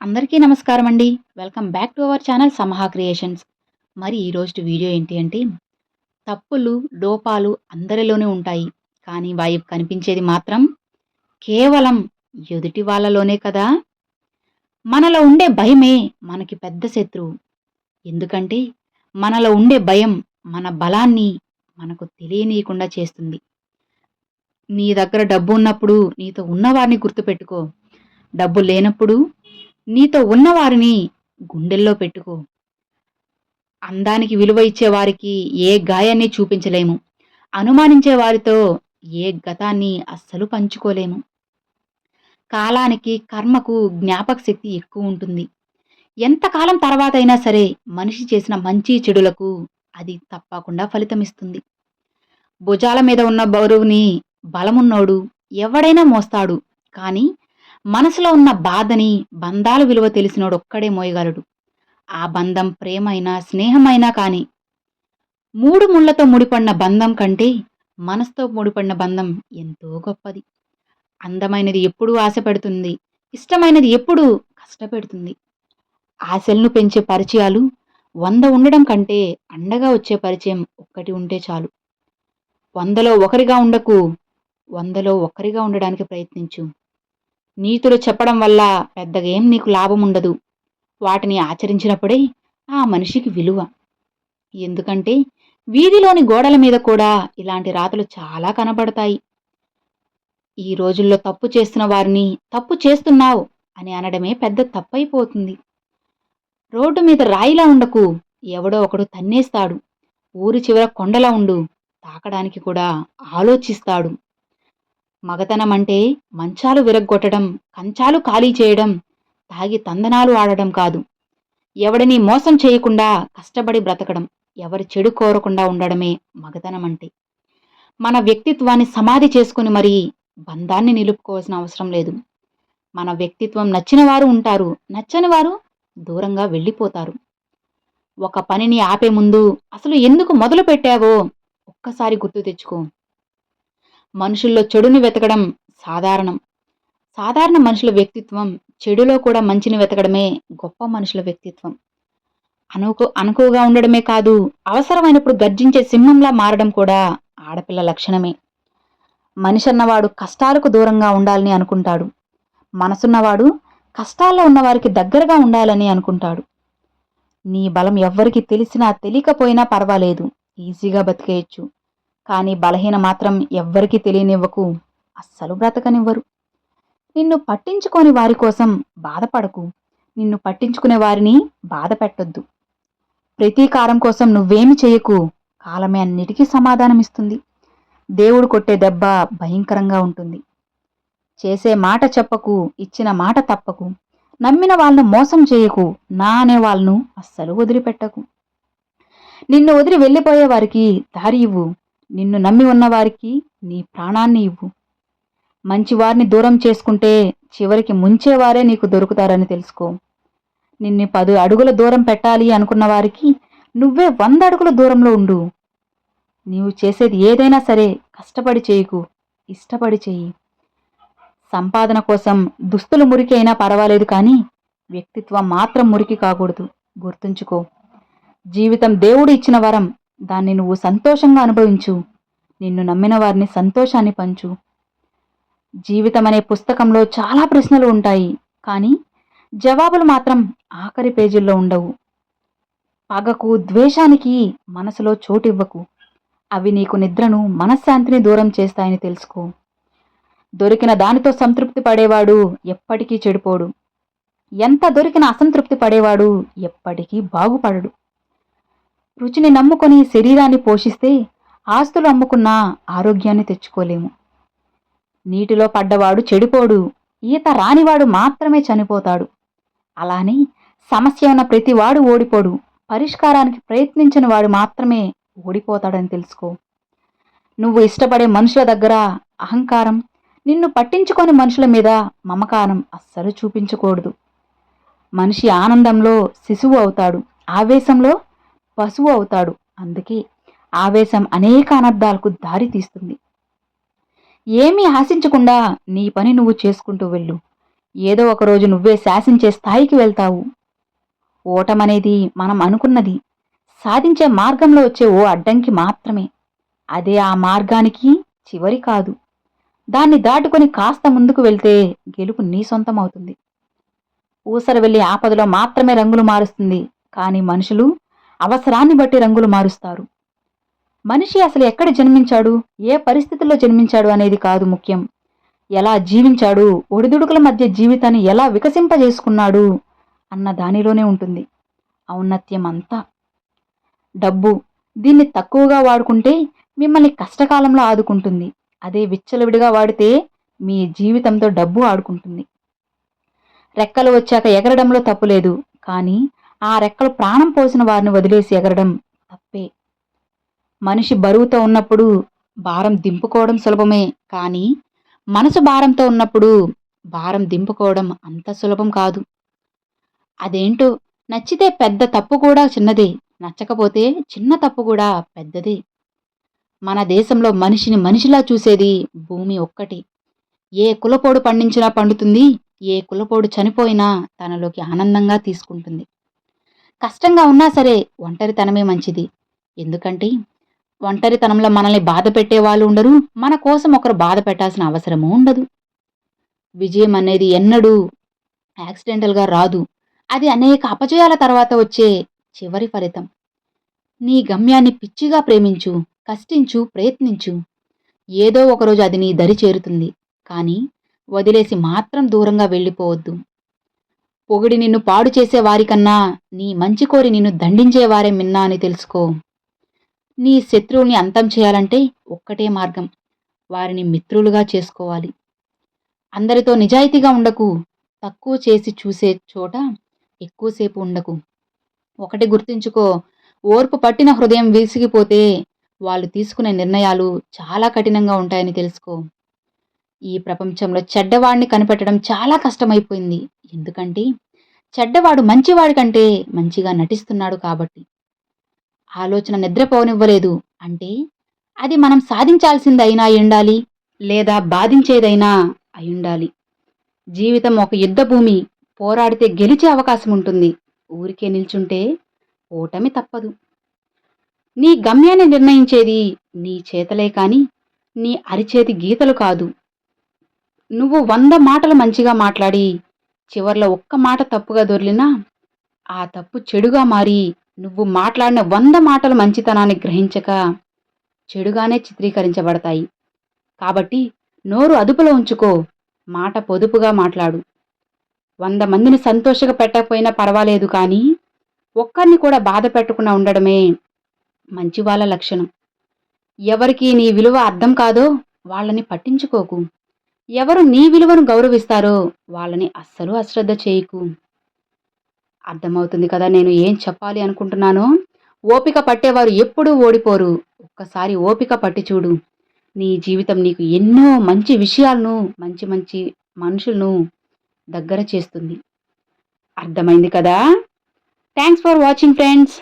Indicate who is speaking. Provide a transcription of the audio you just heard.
Speaker 1: అందరికీ నమస్కారం అండి. Welcome back to our channel Samaha Creations మరి ఈరోజు వీడియో ఏంటి అంటే తప్పులు లోపాలు అందరిలోనే ఉంటాయి. కానీ వాయి కనిపించేది మాత్రం కేవలం ఎదుటి వాళ్ళలోనే కదా? మనలో ఉండే భయమే మనకి పెద్ద శత్రువు. ఎందుకంటే మనలో ఉండే భయం మన బలాన్ని మనకు తెలియనీయకుండా చేస్తుంది. నీ దగ్గర డబ్బు ఉన్నప్పుడు నీతో ఉన్నవారిని గుర్తుపెట్టుకో. డబ్బు లేనప్పుడు నీతో ఉన్నవారిని గుండెల్లో పెట్టుకో. అందానికి విలువ ఇచ్చేవారికి ఏ గాయాన్ని చూపించలేము. అనుమానించే వారితో ఏ గతాన్ని అస్సలు పంచుకోలేము. కాలానికి కర్మకు జ్ఞాపక శక్తి ఎక్కువ ఉంటుంది. ఎంతకాలం తర్వాత అయినా సరే మనిషి చేసిన మంచి చెడులకు అది తప్పకుండా ఫలితమిస్తుంది. భుజాల మీద ఉన్న బరువుని బలమున్నోడు ఎవడైనా మోస్తాడు. కానీ మనసులో ఉన్న బాధని బంధాల విలువ తెలిసినోడు ఒక్కడే మోయగలడు. ఆ బంధం ప్రేమైనా స్నేహమైనా కానీ. మూడు ముళ్ళతో ముడిపడిన బంధం కంటే మనసుతో ముడిపడిన బంధం ఎంతో గొప్పది. అందమైనది ఎప్పుడూ ఆశపడుతుంది. ఇష్టమైనది ఎప్పుడూ కష్టపెడుతుంది. ఆశలను పెంచే పరిచయాలు వంద ఉండడం కంటే అండగా వచ్చే పరిచయం ఒక్కటి ఉంటే చాలు. వందలో ఒకరిగా ఉండకు వందలో ఒకరిగా ఉండడానికి ప్రయత్నించు. నీతులు చెప్పడం వల్ల పెద్దగా ఏం నీకు లాభం ఉండదు వాటిని ఆచరించినప్పుడే ఆ మనిషికి విలువ. ఎందుకంటే వీధిలోని గోడల మీద కూడా ఇలాంటి రాతలు చాలా కనబడతాయి. ఈ రోజుల్లో తప్పు చేస్తున్న వారిని తప్పు చేస్తున్నావు అని అనడమే పెద్ద తప్పైపోతుంది. రోడ్డు మీద రాయిలా ఉండకు ఎవడో ఒకడు తన్నేస్తాడు. ఊరి చివర కొండలా ఉండు తాకడానికి కూడా ఆలోచిస్తాడు. మగతనమంటే అంటే మంచాలు విరగ్గొట్టడం కంచాలు ఖాళీ చేయడం తాగి తందనాలు ఆడడం కాదు. ఎవడిని మోసం చేయకుండా కష్టపడి బ్రతకడం ఎవరి చెడు కోరకుండా ఉండడమే మగతనమంటే. అంటే మన వ్యక్తిత్వాన్ని సమాధి చేసుకుని మరీ బంధాన్ని నిలుపుకోవాల్సిన అవసరం లేదు. మన వ్యక్తిత్వం నచ్చిన వారు ఉంటారు నచ్చని వారు దూరంగా వెళ్ళిపోతారు. ఒక పనిని ఆపే ముందు అసలు ఎందుకు మొదలు పెట్టావో ఒక్కసారి గుర్తు తెచ్చుకో. మనుషుల్లో చెడుని వెతకడం సాధారణం. సాధారణ మనుషుల వ్యక్తిత్వం చెడులో కూడా మంచిని వెతకడమే గొప్ప మనుషుల వ్యక్తిత్వం. అనుకు అనుకువగా ఉండడమే కాదు అవసరమైనప్పుడు గర్జించే సింహంలా మారడం కూడా ఆడపిల్ల లక్షణమే. మనిషి అన్నవాడు కష్టాలకు దూరంగా ఉండాలని అనుకుంటాడు. మనసున్నవాడు కష్టాల్లో ఉన్నవారికి దగ్గరగా ఉండాలని అనుకుంటాడు. నీ బలం ఎవ్వరికి తెలిసినా తెలియకపోయినా పర్వాలేదు. ఈజీగా బతికేయచ్చు. కానీ బలహీన మాత్రం ఎవ్వరికీ తెలియనివ్వకు అస్సలు బ్రతకనివ్వరు. నిన్ను పట్టించుకోని వారి కోసం బాధపడకు నిన్ను పట్టించుకునే వారిని బాధ పెట్టొద్దు. ప్రతీకారం కోసం నువ్వేమి చేయకు కాలమే అన్నిటికీ సమాధానమిస్తుంది. దేవుడు కొట్టే దెబ్బ భయంకరంగా ఉంటుంది. చేసే మాట చెప్పకు ఇచ్చిన మాట తప్పకు నమ్మిన వాళ్ళను మోసం చేయకు నా అనే వాళ్ళను అస్సలు వదిలిపెట్టకు. నిన్ను వదిలి వెళ్ళిపోయే వారికి దారి ఇవ్వు నిన్ను నమ్మి ఉన్నవారికి నీ ప్రాణాన్ని ఇవ్వు. మంచివారిని దూరం చేసుకుంటే చివరికి ముంచేవారే నీకు దొరుకుతారని తెలుసుకో. నిన్ను పది అడుగుల దూరం పెట్టాలి అనుకున్న వారికి నువ్వే వంద అడుగుల దూరంలో ఉండు. నీవు చేసేది ఏదైనా సరే కష్టపడి చేయకు ఇష్టపడి చెయ్యి సంపాదన కోసం దుస్తులు మురికి అయినా పర్వాలేదు కానీ వ్యక్తిత్వం మాత్రం మురికి కాకూడదు. గుర్తుంచుకో. జీవితం దేవుడు ఇచ్చిన వరం దాన్ని నువ్వు సంతోషంగా అనుభవించు. నిన్ను నమ్మిన వారిని సంతోషాన్ని పంచు. జీవితం అనే పుస్తకంలో చాలా ప్రశ్నలు ఉంటాయి. కానీ జవాబులు మాత్రం ఆఖరి పేజీల్లో ఉండవు. పగకు ద్వేషానికి మనసులో చోటివ్వకు. అవి నీకు నిద్రను మనశ్శాంతిని దూరం చేస్తాయని తెలుసుకో. దొరికిన దానితో సంతృప్తి పడేవాడు ఎప్పటికీ చెడిపోడు. ఎంత దొరికిన అసంతృప్తి పడేవాడు ఎప్పటికీ బాగుపడడు. రుచిని నమ్ముకొని శరీరాన్ని పోషిస్తే ఆస్తులు అమ్ముకున్న ఆరోగ్యాన్ని తెచ్చుకోలేము. నీటిలో పడ్డవాడు చెడిపోడు ఈత రానివాడు మాత్రమే చనిపోతాడు. అలానే సమస్య ఉన్న ప్రతివాడు ఓడిపోడు పరిష్కారానికి ప్రయత్నించిన వాడు మాత్రమే ఓడిపోతాడని తెలుసుకో. నువ్వు ఇష్టపడే మనుషుల దగ్గర అహంకారం నిన్ను పట్టించుకొని మనుషుల మీద మమకారం అస్సలు చూపించకూడదు. మనిషి ఆనందంలో శిశువు అవుతాడు ఆవేశంలో పశువు అవుతాడు. అందుకే ఆవేశం అనేక అనర్థాలకు దారి తీస్తుంది. ఏమీ ఆశించకుండా నీ పని నువ్వు చేసుకుంటూ వెళ్ళు. ఏదో ఒకరోజు నువ్వే శాసించే స్థాయికి వెళ్తావు. ఓటమనేది మనం అనుకున్నది సాధించే మార్గంలో వచ్చే ఓ అడ్డంకి మాత్రమే. అదే ఆ మార్గానికి చివరి కాదు. దాన్ని దాటుకొని కాస్త ముందుకు వెళ్తే గెలుపు నీ సొంతమవుతుంది. ఊసర వెళ్ళి ఆపదలో మాత్రమే రంగులు మారుస్తుంది. కానీ మనుషులు అవసరాన్ని బట్టి రంగులు మారుస్తారు. మనిషి అసలు ఎక్కడ జన్మించాడు? ఏ పరిస్థితుల్లో జన్మించాడు అనేది కాదు ముఖ్యం. ఎలా జీవించాడు? ఒడిదుడుకుల మధ్య జీవితాన్ని ఎలా వికసింపజేసుకున్నాడు? అన్న దానిలోనే ఉంటుంది. ఔన్నత్యం అంతా. డబ్బు. దీన్ని తక్కువగా వాడుకుంటే మిమ్మల్ని కష్టకాలంలో ఆదుకుంటుంది. అదే విచ్చలవిడిగా వాడితే మీ జీవితంతో డబ్బు ఆడుకుంటుంది. రెక్కలు వచ్చాక ఎగరడంలో తప్పులేదు. కానీ ఆ రెక్కలు ప్రాణం పోసిన వారిని వదిలేసి ఎగరడం తప్పే. మనిషి బరువుతో ఉన్నప్పుడు భారం దింపుకోవడం సులభమే కానీ మనసు భారంతో ఉన్నప్పుడు భారం దింపుకోవడం అంత సులభం కాదు. అదేంటో నచ్చితే పెద్ద తప్పు కూడా చిన్నదే నచ్చకపోతే చిన్న తప్పు కూడా పెద్దదే. మన దేశంలో మనిషిని మనిషిలా చూసేది భూమి ఒక్కటి. ఏ కులపోడు పండించినా పండుతుంది ఏ కులపోడు చనిపోయినా తనలోకి ఆనందంగా తీసుకుంటుంది. కష్టంగా ఉన్నా సరే ఒంటరితనమే మంచిది. ఎందుకంటే ఒంటరితనంలో మనల్ని బాధ పెట్టే వాళ్ళు ఉండరు మన కోసం ఒకరు బాధ పెట్టాల్సిన అవసరమూ ఉండదు. విజయం అనేది ఎన్నడూ యాక్సిడెంటల్గా రాదు. అది అనేక అపజయాల తర్వాత వచ్చే చివరి ఫలితం. నీ గమ్యాన్ని పిచ్చిగా ప్రేమించు కష్టించు ప్రయత్నించు. ఏదో ఒకరోజు అది నీ దరి చేరుతుంది. కానీ వదిలేసి మాత్రం దూరంగా వెళ్ళిపోవద్దు. పొగిడి నిన్ను పాడు చేసే వారికన్నా నీ మంచి కోరి నిన్ను దండించేవారే మిన్నా అని తెలుసుకో. నీ శత్రువుని అంతం చేయాలంటే ఒక్కటే మార్గం వారిని మిత్రులుగా చేసుకోవాలి. అందరితో నిజాయితీగా ఉండకు తక్కువ చేసి చూసే చోట ఎక్కువసేపు ఉండకు. ఒకటి గుర్తుంచుకో ఓర్పు పట్టిన హృదయం విసిగిపోతే వాళ్ళు తీసుకునే నిర్ణయాలు చాలా కఠినంగా ఉంటాయని తెలుసుకో. ఈ ప్రపంచంలో చెడ్డవాడిని కనిపెట్టడం చాలా కష్టమైపోయింది. ఎందుకంటే చెడ్డవాడు మంచివాడి కంటే మంచిగా నటిస్తున్నాడు కాబట్టి. ఆలోచన నిద్రపోనివ్వలేదు. అంటే అది మనం సాధించాల్సిందైనా ఉండాలి లేదా బాధించేదైనా అయ్యుండాలి. జీవితం ఒక యుద్ధ భూమి పోరాడితే గెలిచే అవకాశం ఉంటుంది ఊరికే నిల్చుంటే ఓటమి తప్పదు. నీ గమ్యాన్ని నిర్ణయించేది నీ చేతలే కాని నీ అరిచేతి గీతలు కాదు. నువ్వు వంద మాటలు మంచిగా మాట్లాడి చివర్లో ఒక్క మాట తప్పుగా దొర్లినా ఆ తప్పు చెడుగా మారి నువ్వు మాట్లాడిన వంద మాటలు మంచితనాన్ని గ్రహించక చెడుగానే చిత్రీకరించబడతాయి. కాబట్టి నోరు అదుపులో ఉంచుకో మాట పొదుపుగా మాట్లాడు. వంద మందిని సంతోషంగా పెట్టకపోయినా పర్వాలేదు కానీ ఒక్కరిని కూడా బాధ పెట్టకుండా ఉండడమే మంచి వాళ్ళ లక్షణం. ఎవరికి నీ విలువ అర్థం కాదో వాళ్ళని పట్టించుకోకు. ఎవరు నీ విలువను గౌరవిస్తారో వాళ్ళని అస్సలు అశ్రద్ధ చేయకు. అర్థమవుతుంది కదా నేను ఏం చెప్పాలి అనుకుంటున్నానో? ఓపిక పట్టేవారు ఎప్పుడూ ఓడిపోరు. ఒక్కసారి ఓపిక పట్టి చూడు. నీ జీవితం నీకు ఎన్నో మంచి విషయాలను మంచి మంచి మనుషులను దగ్గర చేస్తుంది. అర్థమైంది కదా? Thanks for watching friends